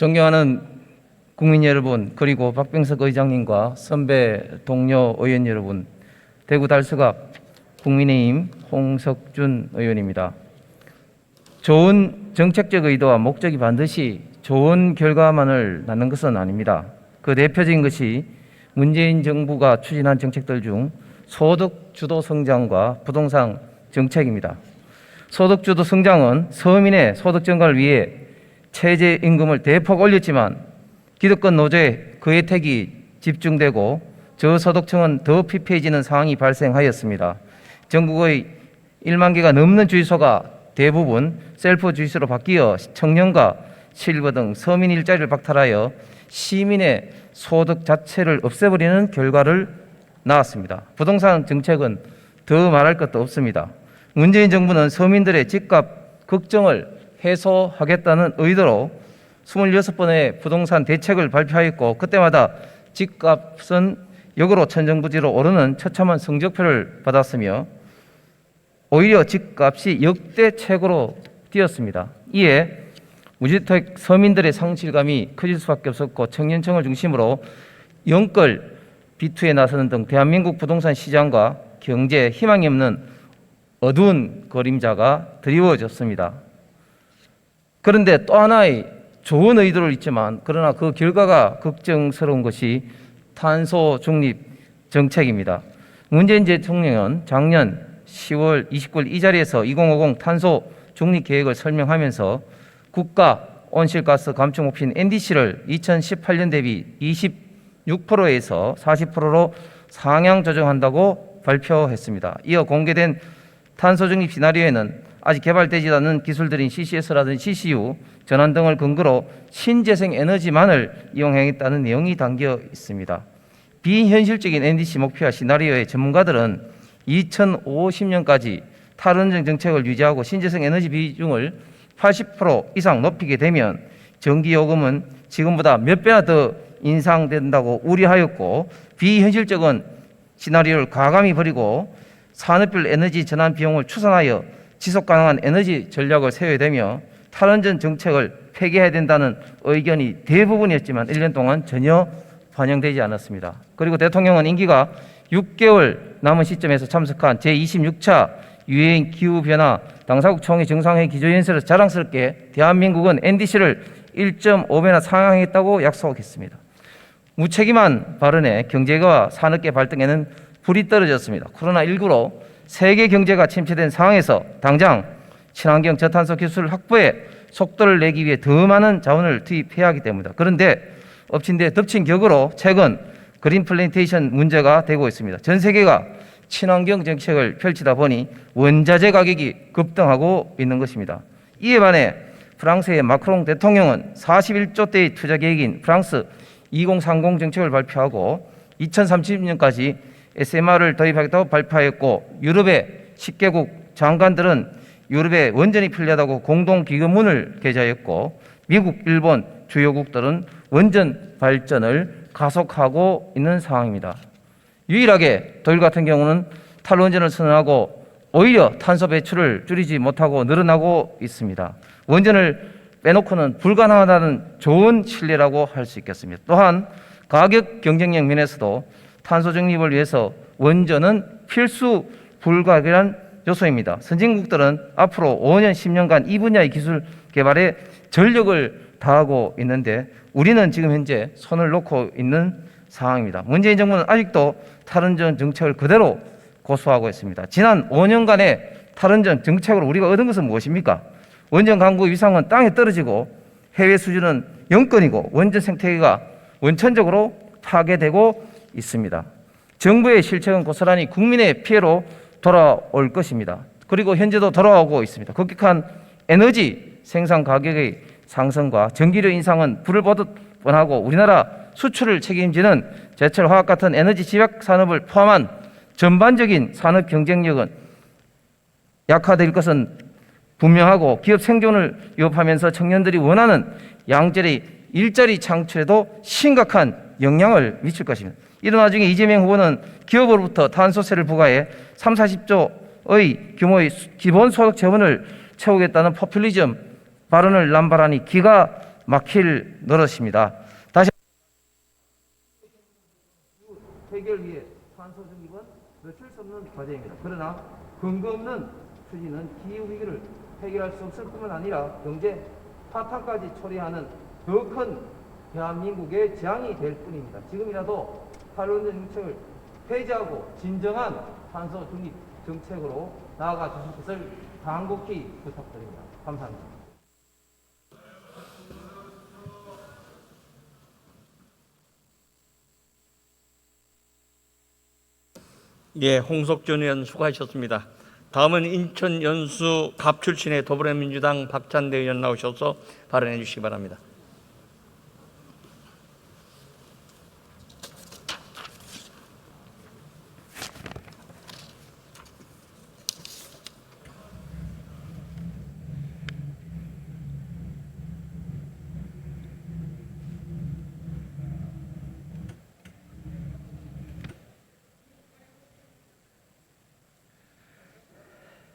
존경하는 국민 여러분 그리고 박병석 의장님과 선배 동료 의원 여러분 대구 달서갑 국민의힘 홍석준 의원입니다. 좋은 정책적 의도와 목적이 반드시 좋은 결과만을 낳는 것은 아닙니다. 그 대표적인 것이 문재인 정부가 추진한 정책들 중 소득 주도 성장과 부동산 정책입니다. 소득 주도 성장은 서민의 소득 증가를 위해 최저 임금을 대폭 올렸지만 기득권 노조에 그 혜택이 집중되고 저소득층은 더 피폐해지는 상황이 발생하였습니다. 전국의 1만 개가 넘는 주유소가 대부분 셀프 주유소로 바뀌어 청년과 실버 등 서민 일자리를 박탈하여 시민의 소득 자체를 없애버리는 결과를 낳았습니다. 부동산 정책은 더 말할 것도 없습니다. 문재인 정부는 서민들의 집값 걱정을 해소하겠다는 의도로 26번의 부동산 대책을 발표하였고 그때마다 집값은 역으로 천정부지로 오르는 처참한 성적표를 받았으며 오히려 집값이 역대 최고로 뛰었습니다. 이에 무주택 서민들의 상실감이 커질 수밖에 없었고 청년층을 중심으로 영끌 비투에 나서는 등 대한민국 부동산 시장과 경제에 희망이 없는 어두운 그림자가 드리워졌습니다. 그런데 또 하나의 좋은 의도를 있지만 그러나 그 결과가 걱정스러운 것이 탄소 중립 정책입니다. 문재인 대통령은 작년 10월 29일 이 자리에서 2050 탄소 중립 계획을 설명하면서 국가 온실가스 감축 목표인 NDC를 2018년 대비 26%에서 40%로 상향 조정한다고 발표했습니다. 이어 공개된 탄소 중립 시나리오에는 아직 개발되지 않은 기술들인 CCS라든지 CCU, 전환 등을 근거로 신재생 에너지만을 이용하겠다는 내용이 담겨 있습니다. 비현실적인 NDC 목표와 시나리오의 전문가들은 2050년까지 탈원전 정책을 유지하고 신재생 에너지 비중을 80% 이상 높이게 되면 전기 요금은 지금보다 몇 배나 더 인상된다고 우려하였고 비현실적인 시나리오를 과감히 버리고 산업별 에너지 전환 비용을 추산하여 지속 가능한 에너지 전략을 세워야 되며 탈원전 정책을 폐기해야 된다는 의견이 대부분이었지만 1년 동안 전혀 반영되지 않았습니다. 그리고 대통령은 임기가 6개월 남은 시점에서 참석한 제26차 유엔 기후변화 당사국 총회 정상회의 기조연설에서 자랑스럽게 대한민국은 NDC를 1.5배나 상향했다고 약속했습니다. 무책임한 발언에 경제가 산업계 발등에는 불이 떨어졌습니다. 코로나19로 세계 경제가 침체된 상황에서 당장 친환경 저탄소 기술 확보에 속도를 내기 위해 더 많은 자원을 투입해야 하기 때문입니다. 그런데 엎친 데 덮친 격으로 최근 그린 플랜테이션 문제가 되고 있습니다. 전 세계가 친환경 정책을 펼치다 보니 원자재 가격이 급등하고 있는 것입니다. 이에 반해 프랑스의 마크롱 대통령은 41조 대의 투자 계획인 프랑스 2030 정책을 발표하고 2030년까지 SMR을 도입하겠다고 발표하였고 유럽의 10개국 장관들은 유럽에 원전이 필요하다고 공동 기금문을 게재하였고 미국, 일본 주요국들은 원전 발전을 가속하고 있는 상황입니다. 유일하게 독일 같은 경우는 탈원전을 선언하고 오히려 탄소 배출을 줄이지 못하고 늘어나고 있습니다. 원전을 빼놓고는 불가능하다는 좋은 신뢰라고 할 수 있겠습니다. 또한 가격 경쟁력 면에서도 탄소 중립을 위해서 원전은 필수 불가결한 요소입니다. 선진국들은 앞으로 5년, 10년간 이 분야의 기술 개발에 전력을 다하고 있는데 우리는 지금 현재 손을 놓고 있는 상황입니다. 문재인 정부는 아직도 탈원전 정책을 그대로 고수하고 있습니다. 지난 5년간의 탈원전 정책으로 우리가 얻은 것은 무엇입니까? 원전 강구 위상은 땅에 떨어지고 해외 수준은 영건이고 원전 생태계가 원천적으로 파괴되고 있습니다. 정부의 실책은 고스란히 국민의 피해로 돌아올 것입니다. 그리고 현재도 돌아오고 있습니다. 급격한 에너지 생산 가격의 상승과 전기료 인상은 불을 보듯 뻔하고 우리나라 수출을 책임지는 제철 화학 같은 에너지 집약 산업을 포함한 전반적인 산업 경쟁력은 약화될 것은 분명하고 기업 생존을 위협하면서 청년들이 원하는 양질의 일자리 창출에도 심각한 영향을 미칠 것입니다. 이런 와중에 이재명 후보는 기업으로부터 탄소세를 부과해 3, 40조의 규모의 기본소득 재원을 채우겠다는 포퓰리즘 발언을 남발하니 기가 막힐 노릇입니다. 다시 해결 위해 탄소 중립은 며칠 수 없는 과제입니다. 그러나 근거 없는 추진은 기후 위기를 해결할 수 없을 뿐만 아니라 경제 파탄까지 초래하는 더큰 대한민국의 재앙이 될 뿐입니다. 지금이라도 탈원전 정책을 폐지하고 진정한 탄소 중립 정책으로 나아가 주실 것을 간곡히 부탁드립니다. 감사합니다. 예, 홍석준 의원 수고하셨습니다. 다음은 인천 연수 갑 출신의 더불어민주당 박찬대 의원 나오셔서 발언해 주시기 바랍니다.